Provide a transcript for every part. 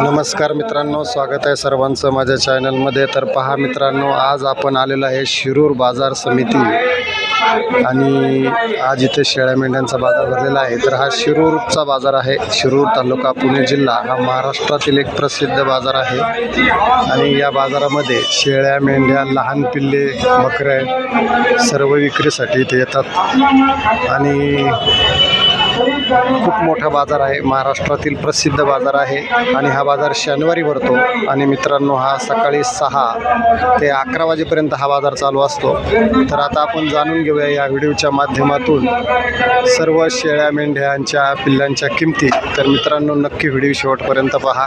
नमस्कार मित्रांनो स्वागत आहे सर्वांचं माझ्या चॅनलमध्ये. तर पहा मित्रांनो आज आपण आलेलं आहे शिरूर बाजार समिती. आणि आज इथे शेळ्या मेंढ्यांचा बाजार भरलेला आहे. तर हा शिरूरचा बाजार आहे. शिरूर तालुका पुणे जिल्हा. हा महाराष्ट्रातील एक प्रसिद्ध बाजार आहे. आणि या बाजारामध्ये शेळ्या मेंढ्या लहान पिल्ले बकऱ्या सर्व विक्रीसाठी इथे येतात. आणि खूप मोठा बाजार आहे. महाराष्ट्रातील प्रसिद्ध बाजार आहे आणि हा बाजार शनिवारी भरतो आणि मित्रांनो हा सकाळी सहा ते अकरा वाजेपर्यंत हा बाजार चालू असतो. तर आता आपण जाणून घेऊया या व्हिडिओच्या माध्यमातून सर्व शेळ्या मेंढ्यांच्या पिल्लांच्या किमती. तर मित्रांनो नक्की व्हिडिओ शेवटपर्यंत पहा.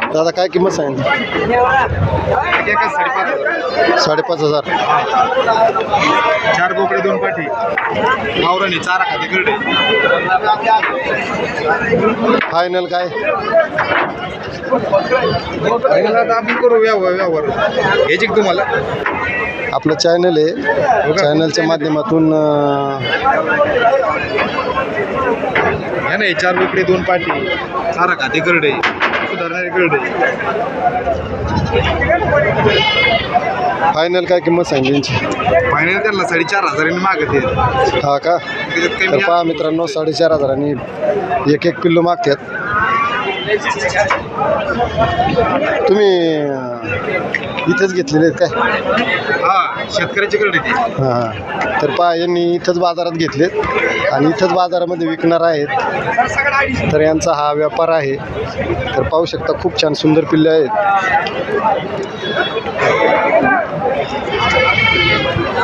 दादा काय किंमत सांगितली साडेपाच हजार. चार बोकडे दोन पाठी गावरानी चारा खाते करडे. फायनल काय? आता आपण करू व्यवहार व्यवहार. घ्यायची का तुम्हाला? आपलं चॅनल आहे. चॅनलच्या माध्यमातून अं, घ्या ना हे चार बोकडे दोन पाठी चारा खाते करडे. फायनल काय किंमत सांगितली फायनल त्यांना साडेचार हजारांनी मागत हा का? तर पहा मित्रांनो साडेचार हजारांनी एक एक किलो मागतात. तुम्ही इथेच घेतलेले आहेत काय? हा शेतकऱ्याचे हां हां. तर पहा यांनी इथंच बाजारात घेतलेत. आणि इथंच बाजारामध्ये विकणार आहेत. तर यांचा हा व्यापार आहे. तर पाहू शकता खूप छान सुंदर पिल्ले आहेत.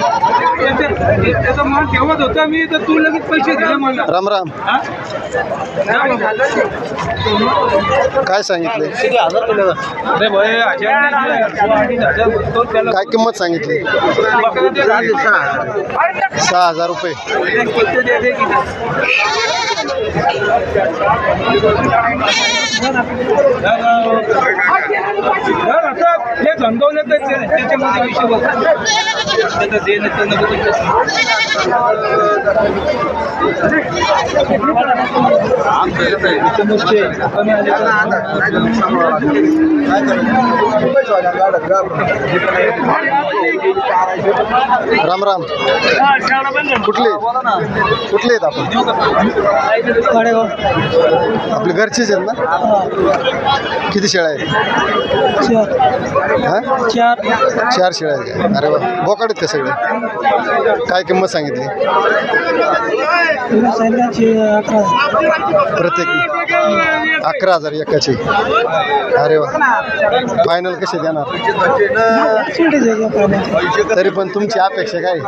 त्याचा माल ठेवत होता मी तर तू लगेच पैसे दिले मला. राम राम. काय सांगितले? अरे भाई हजार नाही, अडीच हजार म्हणतो त्याला काय किंमत सांगितली? सहा हजार रुपये. पैसे दे दे की हे तर त्याच्यामध्ये विषय राम राम. कुठले? कुठले आहेत आपण? आपले घरचेच आहेत ना? किती शेळ्या आहेत? हा? चार. चार शेळ्या आहेत का? अरे वा. बोकाड आहेत का सगळे? काय किंमत सांगितली? प्रत्येक अकरा हजार एकाची. अरे वा. फायनल कसे देणार? तरी पण तुमची अपेक्षा काय?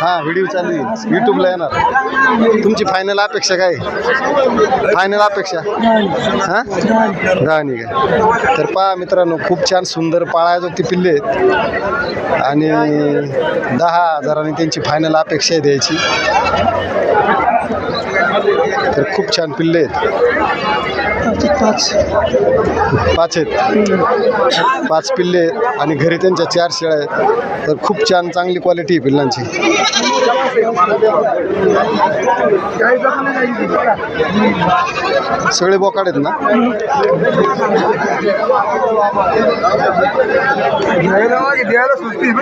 हा व्हिडिओ चालू आहे यूट्यूबला येणार. तुमची फायनल अपेक्षा काय? फायनल अपेक्षा? हा राणी. काय तर पहा मित्रांनो खूप छान सुंदर पाळायचो ती पिल्ले आहेत. आणि दहा हजारांनी त्यांची फायनल अपेक्षा आहे द्यायची. तर खूप छान पिल्ले आहेत. पाच. पाच आहेत. पाच पिल्ले आहेत आणि घरी त्यांच्या चार शेळ्या आहेत. तर खूप छान चांगली क्वालिटी आहे पिल्लांची. सगळे बोकाड आहेत ना? द्यायला सुचते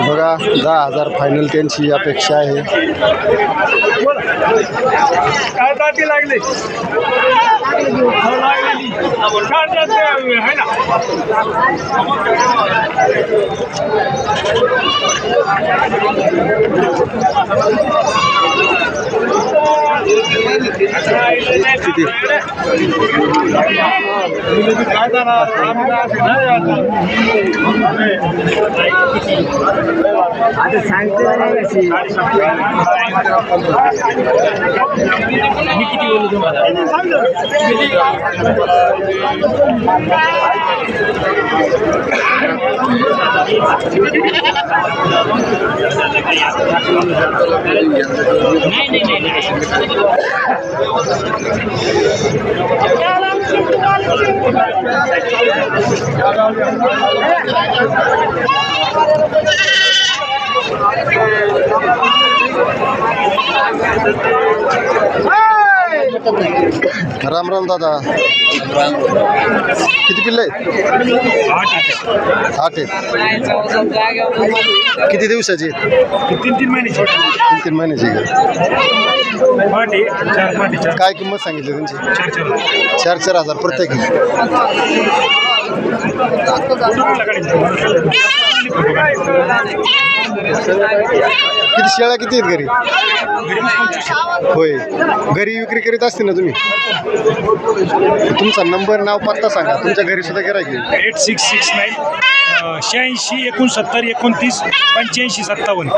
बघा दहा हजार फायनल त्यांची अपेक्षा आहे. काय लागले किती मी किती बोलू तुम्हाला राम राम दादा. किती पिल्ले आठ आहेत. किती दिवसाची तीन तीन महिन्याची तीन तीन महिन्याची काय किंमत सांगितली त्यांची? चार चार चार चार हजार प्रत्येक. किती शेळ्या किती आहेत घरी? होय. घरी विक्री करीत असते ना तुम्ही? तुमचा नंबर नाव पत्ता सांगा. तुमच्या घरी सुद्धा गिरायक येईल. एट सिक्स सिक्स नाईन शहाऐंशी एकोणसत्तर एकोणतीस पंच्याऐंशी सत्तावन्न.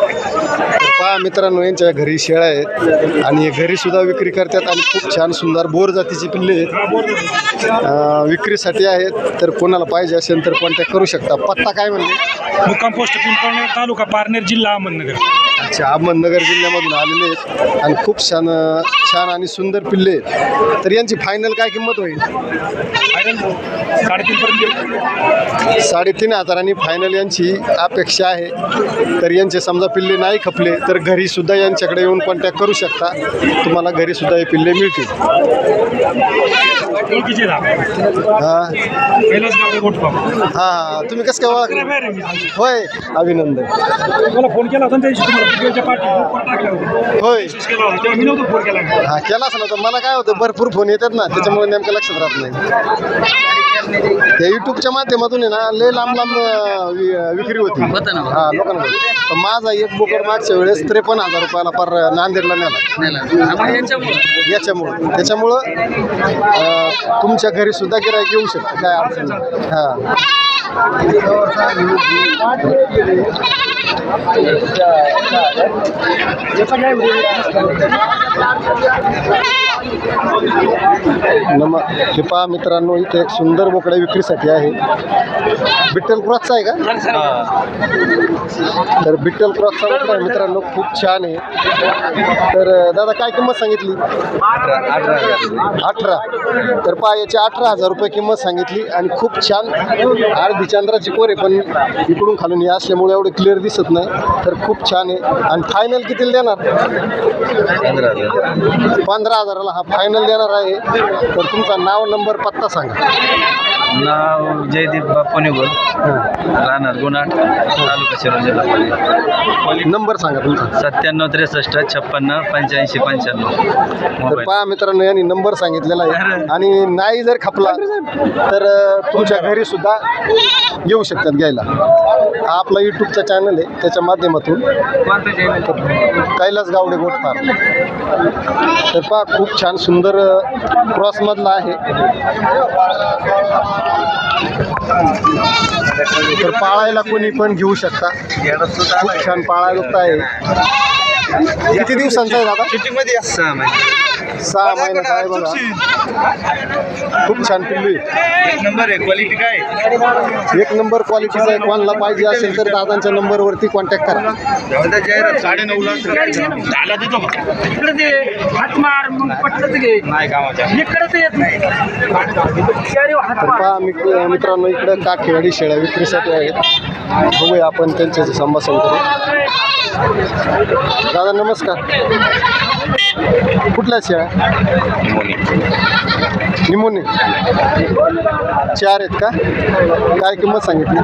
पहा मित्रांनो यांच्या घरी शेळ्या आहेत. आणि घरी सुद्धा विक्री करतात आणि खूप छान सुंदर बोर जातीची पिल्ले आहेत. विक्रीसाठी आहेत. तर कोणाला पाहिजे असेल तर कॉन्टॅक्ट करू शकता. पत्ता काय म्हणले? मुक्काम पोस्ट पिंपळनेर तालुका पारनेर जिल्हा अहमदनगर. अच्छा अहमदनगर जिल्ह्यामधून आलेले आहेत. आणि खूप छान छान आणि सुंदर पिल्ले आहेत. तर यांची फायनल काय किंमत होईल? साडेतीन पर्यंत साडेतीन हजारांनी फायनल यांची अपेक्षा आहे. तर यांचे समजा पिल्ले नाही खपले तर घरी सुद्धा यांच्याकडे येऊन कॉन्टॅक्ट करू शकता. तुम्हाला घरी सुद्धा हे पिल्ले मिळतील. ओळखीचे हां गावडे हां. तुम्ही कसं काय ओळखलं होय. अभिनंदन. मला फोन केला होता ना त्या दिवशी तुम्हाला व्हिडिओच्या पाठी ग्रुपवर टाकला होता. होय. केला होता. तेव्हा मी नव्हतो फोन केला. हा केलाच नव्हता. मला काय होतं भरपूर फोन येतात ना त्याच्यामुळे नेमकं लक्षात राहत नाही. त्या युट्यूबच्या माध्यमातून आहे ना लय लांब लांब अं, वि- विक्री होती. हा लोकांना तर माझा एक बोकड मागच्या वेळेस त्रेपन्न हजार रुपयाला पर नांदेडला नेला. याच्यामुळं. त्याच्यामुळं अं, तुमच्या घरी सुद्धा गिरायक येऊ शकतं काय अडचण नाही. हां. नम हे पहा मित्रांनो इथे एक सुंदर बोकडा विक्रीसाठी आहे. बिट्टल क्रॉसचा आहे का? तर बिट्टल क्रॉसचा बोकडा आहे मित्रांनो खूप छान आहे. तर दादा काय किंमत सांगितली? अठरा. तर पहा याची अठरा हजार रुपये किंमत सांगितली आणि खूप छान अर्धी चंद्राची कोरे पण इकडून खालून हे असल्यामुळे एवढे क्लिअर दिसत नाही. तर खूप छान आहे. आणि फायनल कितीला देणार? पंधरा हजाराला हा फायनल देणार आहे. तर तुमचा नाव नंबर पत्ता सांगा. नाव जयदीप बाप्पा राहणार गुन्हा तालुका शिरोळ जिल्हा पुणे. नंबर सांगा तुमचा. सत्त्याण्णव त्रेसष्ट छप्पन्न पंच्याऐंशी पंच्याण्णव. पहा मित्रांनो यांनी नंबर सांगितलेला आहे. आणि नाही जर खपला तर तुमच्या घरी सुद्धा येऊ शकतात घ्यायला. हा आपला यूट्यूबचा चॅनल आहे त्याच्या माध्यमातून. कैलास गावडे गोट तर पहा खूप छान सुंदर क्रॉसमधला आहे. तर पाळायला कोणी पण घेऊ शकता. खूप छान पाळायला आहे. किती दिवसांचा आहे दादा? सहा महिने सहा महिन्याचा आहे बघा. खूप छान पिल्लू. एक नंबर आहे क्वालिटी काय? एक नंबर क्वालिटीचा आहे कोणाला पाहिजे असेल तर दादांच्या नंबरवरती कॉन्टॅक्ट करा. साडे नऊ लाख झाला देतो का? इकडे ते हात मार मग पटलं घे नाही कामाच्या. इकडे ते येत नाही. तर पहा मित्र मित्रांनो इकडं काठेवाडी शेळ्या विक्रीसाठी आहेत. बघूया आपण त्यांच्याशी संभाषण करू. दादा नमस्कार. कुठल्या शेळ्या निमोनी. चार आहेत का? काय किंमत सांगितली?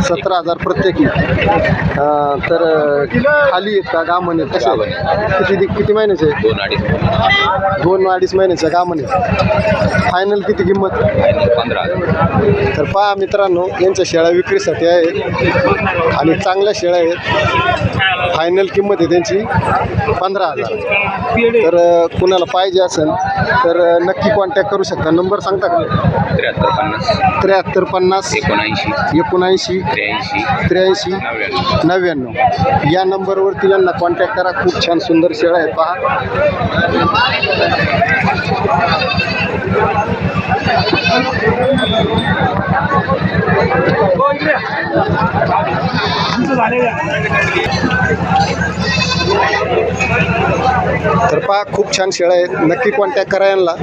सतरा हजार प्रत्येकी. अं, तर खाली आहेत का? गामन आहेत? कसे आहेत? किती किती महिन्याचे आहेत? दोन अडीच दोन अडीच महिन्याच्या गामन आहेत. फायनल किती किंमत? पंधरा तर पहा मित्रांनो यांच्या शेळ्या विक्रीसाठी आहेत आणि चांगल्या शेळ्या आहेत. फायनल किंमत आहे त्यांची पंधरा हजार. तर अ, कुणाला पाहिजे असेल तर नक्की कॉन्टॅक्ट करू शकता. नंबर सांगता का? त्र्याहत्तर पन्नास. त्र्याहत्तर पन्नास. एकोणऐंशी. एकोणऐंशी. त्र्याऐंशी. त्र्याऐंशी. नव्याण्णव. नव्याण्णव. या नंबरवरती यांना कॉन्टॅक्ट करा. खूप छान सुंदर शेळ्या आहेत पहा हो, इकडे. तुमचं झालेलं आहे. तर पहा खूप छान शेळ्या आहेत. नक्की कॉन्टॅक्ट करा यांना.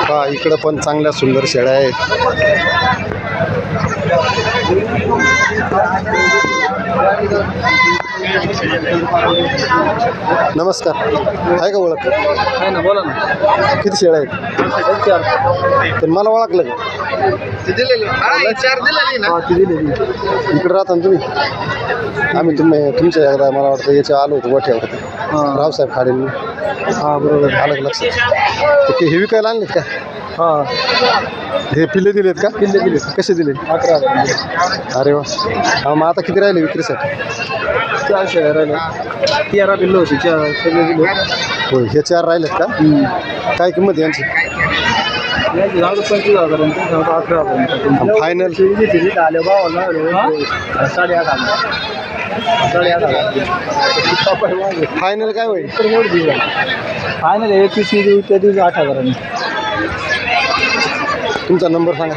हा इकडं पण चांगल्या सुंदर शेळ्या आहेत. नमस्कार. आहे का ओळख? काय ना बोला ना. किती शेळ्या आहेत? तर मला ओळखलं का? ती दिलेली. इकडे राहता ना तुम्ही? आम्ही तुम्ही तुमच्या एकदा मला वाटतं याच्या आलो होतो गोठ्यावरती रावसाहेब खाडे हां बरोबर. आलं का लक्षात? ते हे विकायला आणलेत का? हां. हे पिल्ले दिलेत का? पिल्ले दिले कसे दिले अकरा अरे वा. मग आता किती राहिले विक्रीसाठी? चार शेळ्या राहिल्या तेरा पिल्लं होती चार सगळे दिले होय हे चार राहिलेत का? काय किंमत आहे यांची? पंचवीस हजारांचं अकरा हजारांचं. फायनल आले बावन्न साडेआठ हजार. साडेआठ हजार. फायनल काय होईल? फायनल एकवीस त्या दिवशी आठ हजारांनी तुमचा नंबर सांगा.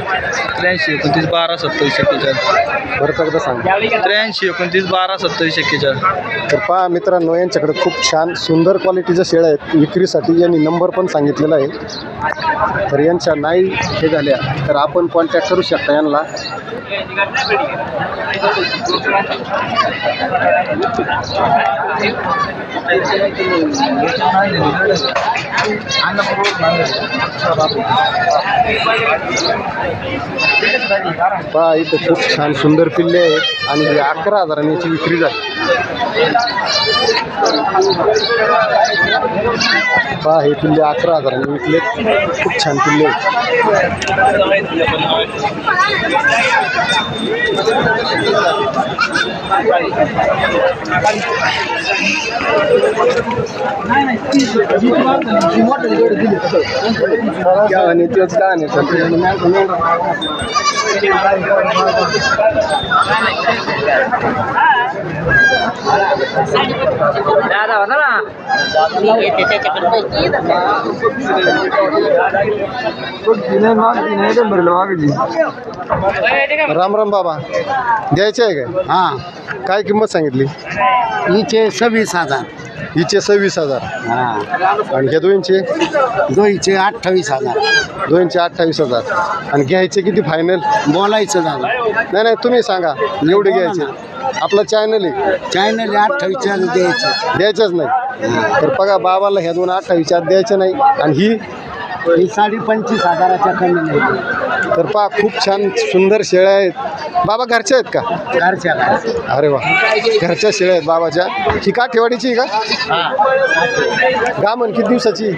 त्र्याऐंशी एकोणतीस बारा सत्तावीस एक्केचाळीस. बरं एकदा सांगा. त्र्याऐंशी एकोणतीस बारा सत्तावीस एक्केचाळीस. तर पहा मित्रांनो यांच्याकडे खूप छान सुंदर क्वालिटीच्या शेळ्या आहेत. विक्रीसाठी यांनी नंबर पण सांगितलेला आहे. तर यांच्या नाही हे झाल्या तर आपण कॉन्टॅक्ट करू शकता यांना. पहा इथं खूप छान सुंदर पिल्ले आहेत आणि हे अकरा हजारांनी याची विक्री झाली. पहा हे पिल्ले अकरा हजारांनी विकले खूप छान पिल्ले आहेत. आणि तेच काय नाही. राम राम बाबा. द्यायचे आहे काय? हां. काय किंमत सांगितली? हिचे सव्वीस हजार. हिचे सव्वीस हजार. हां आणि ह्या दोनचे? दोनशे अठ्ठावीस हजार. दोनशे अठ्ठावीस हजार. आणि घ्यायचे किती फायनल बोलायचं झालं. नाही नाही तुम्ही सांगा. एवढे घ्यायचे. आपला चॅनल आहे. चॅनल अठ्ठावीस हजार द्यायचं. द्यायचंच नाही. तर बघा बाबाला ह्या दोन अठ्ठावीसच्या आत द्यायचं नाही. आणि ही ही साडे पंचवीस हजाराच्या कमी नाही. तर पहा खूप छान सुंदर शेळ्या आहेत. बाबा घरच्या आहेत का? घरच्या घरच्या. अरे वा. घरच्या शेळ्या आहेत बाबाच्या. ही काठेवाडीची आहे का? हां. गामन किती दिवसाची?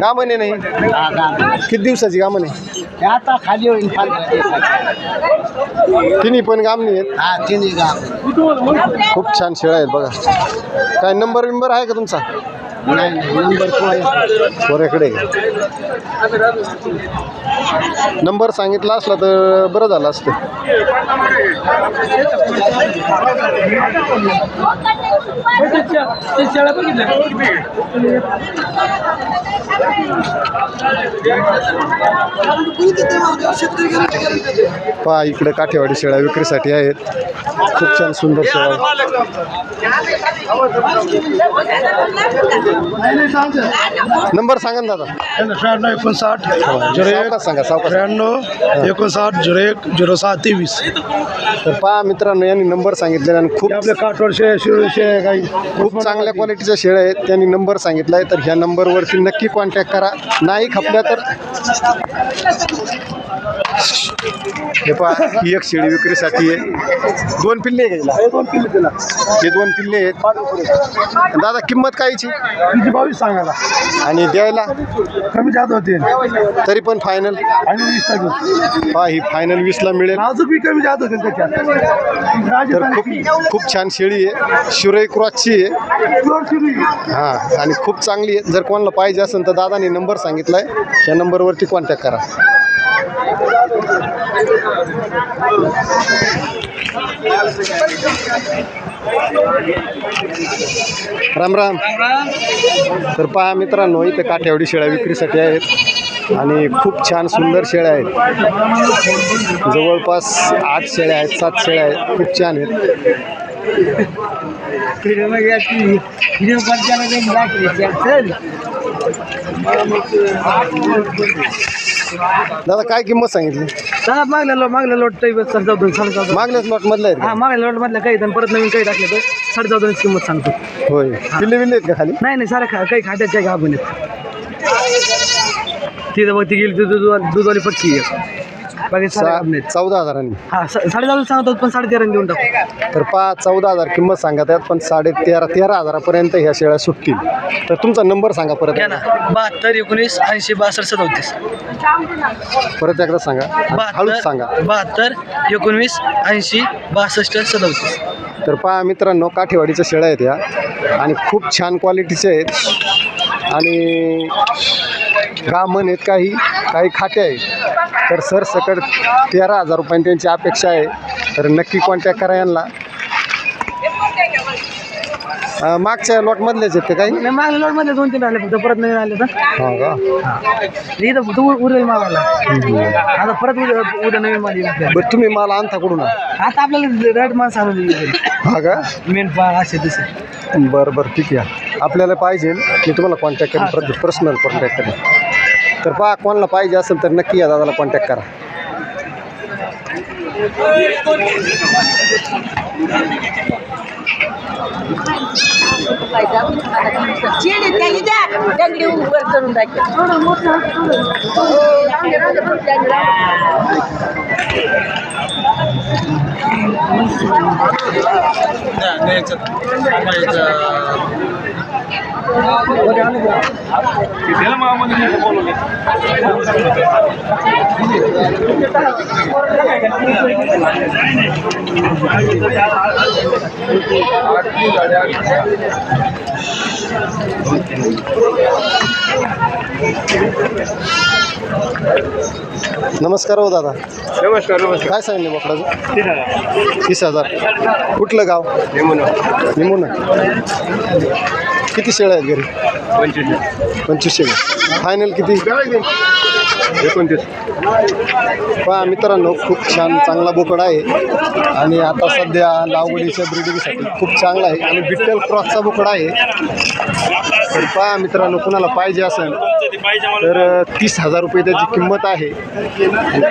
गामन आहे नाही हां. किती दिवसाची गामन आहे? हे आता खाली होईल तिन्ही पण गामनी आहेत? हा तिन्ही खूप छान शेळ्या आहेत बघा. काय नंबर विंबर आहे का तुमचा? नाही नंबर पोऱ्याकडे. नंबर सांगितला असला तर बरं झालं असतं. पहा इकडे काठेवाडी शेळ्या विक्रीसाठी आहेत. खूप छान सुंदर शेळ्या आहेत. नंबर सांगा ना दादा. शहाण्णव एकोणसाठ झिरो एक सावकाश सांगा. सावकाश त्र्याण्णव एकोणसाठ झिरो एक झिरो सहा तेवीस. तर पहा मित्रांनो यांनी नंबर सांगितलेला आणि खूप आपले काठवडशे शिरोळशे काही. खूप चांगल्या क्वालिटीच्या शेळ्या आहेत. त्यांनी नंबर सांगितला आहे तर ह्या नंबरवरती नक्की कॉन्टॅक्ट करा. नाही खपल्या तर हे पहा ही एक शेळी विक्रीसाठी आहे. दोन पिल्ले हिला? दोन किलो दिला हे दोन पिल्ले आहेत. दादा किंमत कायची किती बावीस सांगायला. आणि द्यायला? कमी जात होते तरी पण फायनल आणि वीस पहा ही फायनल वीसला मिळेल. अजून बी कमी जात होते त्याच्यात. तर राजस्थानी खूप खूप छान शेळी आहे. शिरोई क्रॉसची आहे. हां आणि खूप चांगली आहे. जर कोणाला पाहिजे असेल तर दादाने नंबर सांगितला आहे त्या नंबरवरती कॉन्टॅक्ट करा. राम राम. तर पहा मित्रांनो इथे काठ्यावडी शेळ्या विक्रीसाठी आहेत आणि खूप छान सुंदर शेळ्या आहेत. जवळपास आठ शेळ्या आहेत सात शेळ्या आहेत. खूप छान आहेत. दादा काय किंमत सांगितली? हा मागल्या लोट मागल्या लोट साडे चौदा साडे चौदा मागल्याच लॉट मधलं आहेत हा का? मागल्या लोट मधल्या काही आणि परत नवीन काही टाकले तर साडे चौदाची किंमत सांगतो होय पिल्ले बिल्ले आहेत का खाली नाही नाही सारे खा काही खाट्याचे काही गाभून तिथं बघ ती गेली दूध- दूधवाली पक्की आहे बाकी आहेत चौदा हजारांनी. हा सा- साडे चौदा सांगतो पण साडे तेरा देऊन टाकू. तर पहा चौदा हजार किंमत सांगत आहेत पण साडे तेरा तेरा हजारापर्यंत ह्या शेळ्या सुटतील. तर तुमचा नंबर सांगा परत घ्या ना. बहात्तर एकोणीस ऐंशी बासष्ट सदोतीस परत एकदा सांगा. हळूच सांगा. बहात्तर बहात्तर एकोणवीस ऐंशी बासष्ट सदोतीस. तर पहा मित्रांनो काठेवाडीच्या शेळ्या आहेत या. आणि खूप छान क्वालिटीचे आहेत. आणि गामन आहेत काही काही खाटे आहेत. तर सरसकट तेरा हजार रुपयांनी त्यांची अपेक्षा आहे. तर नक्की कॉन्टॅक्ट करा यांना. अं, मागच्या लॉटमधलेच आहेत ते काही? नाही मागल्या लोटमध्ये दोन तीन आले फक्त परत नवीन आले तर. हो का? इथं फक्त उ- उर्वरित मागायला आता परत उद्या उद्या नवीन माल येईल. आपल्याला. बरं तुम्ही मला आणता कुठून? आता आपल्याला रेट माल सांगून हा का? मेन पा असे तसे बरं बरं ठीक आहे. आपल्याला पाहिजे. मी तुम्हाला कॉन्टॅक्ट करेन. पर्सनल कॉन्टॅक्ट करेन. तर पहा कोणाला पाहिजे असेल तर नक्की या दादाला कॉन्टॅक्ट करा नमस्कार हो दादा. नमस्कार नमस्कार. काय सांगितलं बोकडाचं? तीस हजार. कुठलं गाव? निमोना. किती शेळ्या आहेत घरी? पंचवीस शेळ्या. फायनल किती? एकोणतीस. पहा मित्रांनो खूप छान चांगला बोकड आहे. आणि आता सध्या लावगडीच्या ब्रिडिंगसाठी खूप चांगला आहे. आणि बिट्टल क्रॉसचा बोकड आहे. तर पहा मित्रांनो कुणाला पाहिजे असेल तर तीस हजार रुपये त्याची किंमत आहे.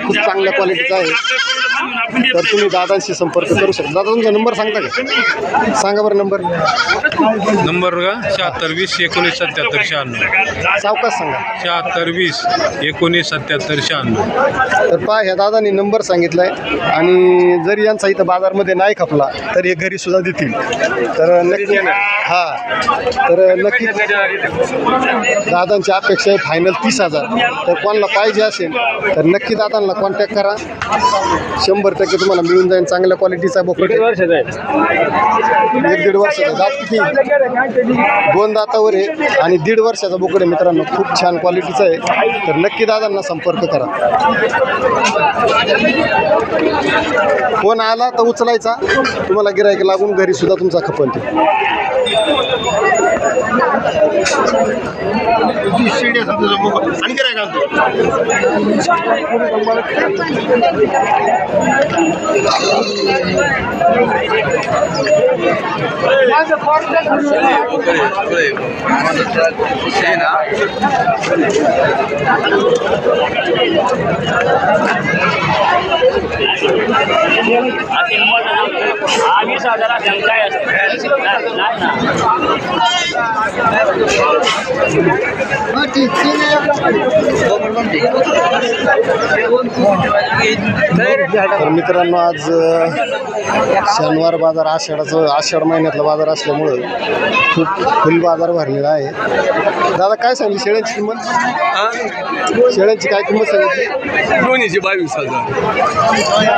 खूप चांगल्या क्वालिटीचा आहे. तर तुम्ही दादांशी संपर्क करू शकता. दादा तुमचा नंबर सांगता का? सांगा बरं नंबर. नंबर का शहात्तर वीस एकोणीस सत्याहत्तर शहाण्णव. सावकाश सांगा. शहात्तर वीस एकोणीस सत्याहत्तर शहाण्णव. तर पहा ह्या दादांनी नंबर सांगितला आहे आणि जरी यांचा इथं बाजारमध्ये नाही खपला तर हे घरी सुद्धा देतील. तर नक्की हां. तर नक्की दादांची अपेक्षा आहे फायनल तीस हजार. तर कोणाला पाहिजे असेल तर नक्की दादांना कॉन्टॅक्ट करा. शंभर टक्के तुम्हाला मिळून जाईल. चांगल्या क्वालिटीचा बोकड आहे. एक दीड वर्षाचा दात किती दोन दातावर आहे आणि दीड वर्षाचा बोकड आहे मित्रांनो. खूप छान क्वालिटीचा आहे. तर नक्की दादांना संपर्क करा. फोन आला तर उचलायचा. तुम्हाला गिरायक लागून घरी सुद्धा तुमचा खपल ते आणि काय না घालतो तर मित्रांनो आज शनिवार बाजार आषाढाचं आषाढ महिन्यातला बाजार असल्यामुळं खूप फुल बाजार भरलेला आहे. दादा काय सांगली शेळ्यांची किंमत? शेळ्यांची काय किंमत सांगितली? दोन्हीचे बावीस हजार.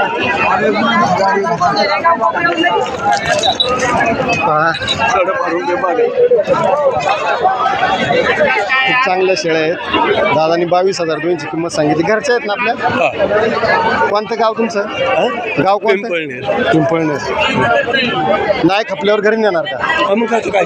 खूप चांगल्या शेळ्या आहेत. दादानी बावीस हजार दोनची किंमत सांगितली. घरच्या आहेत ना आपल्या? कोणतं गाव तुमचं? गाव कोणतं? पिंपळनेर. पिंपळनेर. नाही खपल्यावर घरी नेणार का? अमुकाचं काय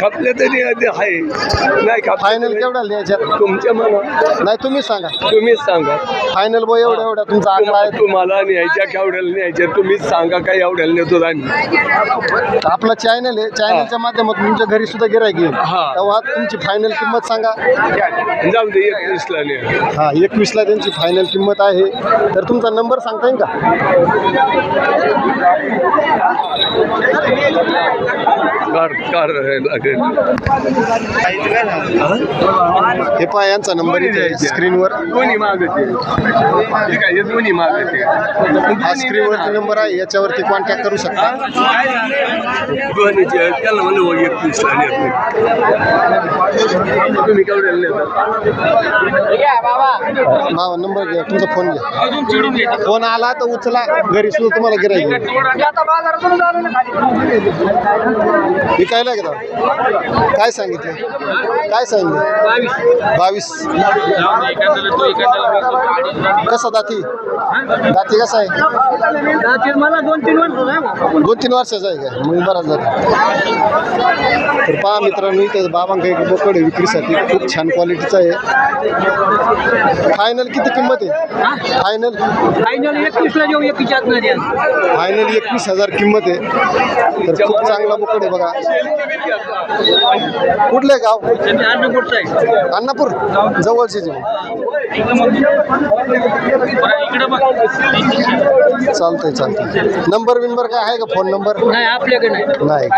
खपले तरी आहे नाही का फायनल केवढा द्यायच्यात तुमच्या मना नाही तुम्हीच सांगा. तुम्हीच सांगा. फायनल बो एवढा एवढा तुमचा आकडा आहे. तुम्हाला न्यायच्या केवढ्याला न्यायच्या तुम्हीच सांगा काय एवढ्याला नेतो आम्ही आपला चॅनल आहे. चॅनलच्या माध्यमातून तुमच्या घरी सुद्धा गिरायक येईल. हा. तेव्हा तुमची फायनल किंमत सांगा. जाऊ दे एकवीसला न्या. हा एकवीसला त्यांची फायनल किंमत आहे. तर तुमचा नंबर सांगता येईल का? कार कार लागेल. हे? पहा यांचा नंबर इथे स्क्रीनवर दोन्ही मागते ठीक आहे. हे दोन्ही मागते हा स्क्रीनवरती नंबर आहे याच्यावरती कॉन्टॅक्ट करू शकता. म्हणलं हो नंबर घ्या तुमचा फोन घ्या. फोन आला तर उचला घरी सुद्धा तुम्हाला गिरायक विकायला का काय सांगितलं? काय सांगितलं? बावीस. कसा दाती दाती कसा आहे? मला दोन तीन वर्ष दोन तीन वर्षाचा आहे का? मग बराच जातो तर पहा मित्रांनो इथं बाबांकडे एक बोकड आहे विक्रीसाठी. खूप छान क्वालिटीचं आहे. फायनल किती किंमत आहे? फायनल फायनल एकवीसला देऊ एकवीस फायनल एकवीस हजार किंमत आहे. तर खूप चांगला बोकड आहे बघा. कुठलं गाव? अन्नापूर. जवळचे जे चालतंय चालतंय. नंबर बिंबर काय आहे का? Phone number? नाही आपल्याकडे नाही. नाही.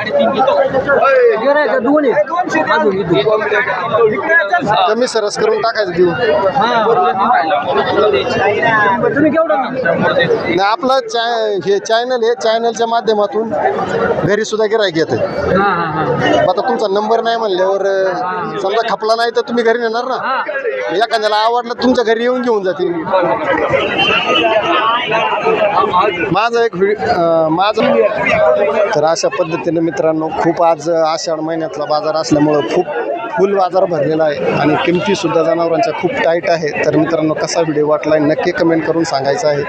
गिरायक दोन आहे अजून इथून. कमी सरस करून टाकायचं देऊ. तुम्ही केवढं ना नाही आपलं चॅ हे चॅनल आहे चॅनलच्या माध्यमातून घरी सुद्धा गिरायक येते हा हा हा. आता तुमचा नंबर नाही म्हणल्यावर अं, समजा खपला नाही तर तुम्ही घरी नेणार ना? एखाद्याला आवडलं तुमच्या घरी येऊन घेऊन जातील. माझं एक माझं तर अशा पद्धतीने मित्रांनो खूप आज आषाढ महिन्यातला बाजार असल्यामुळं खूप फुल बाजार भरलेला आहे आणि किमतीसुद्धा जनावरांच्या खूप टाईट आहे. तर मित्रांनो कसा व्हिडिओ वाटला आहे नक्की कमेंट करून सांगायचं आहे.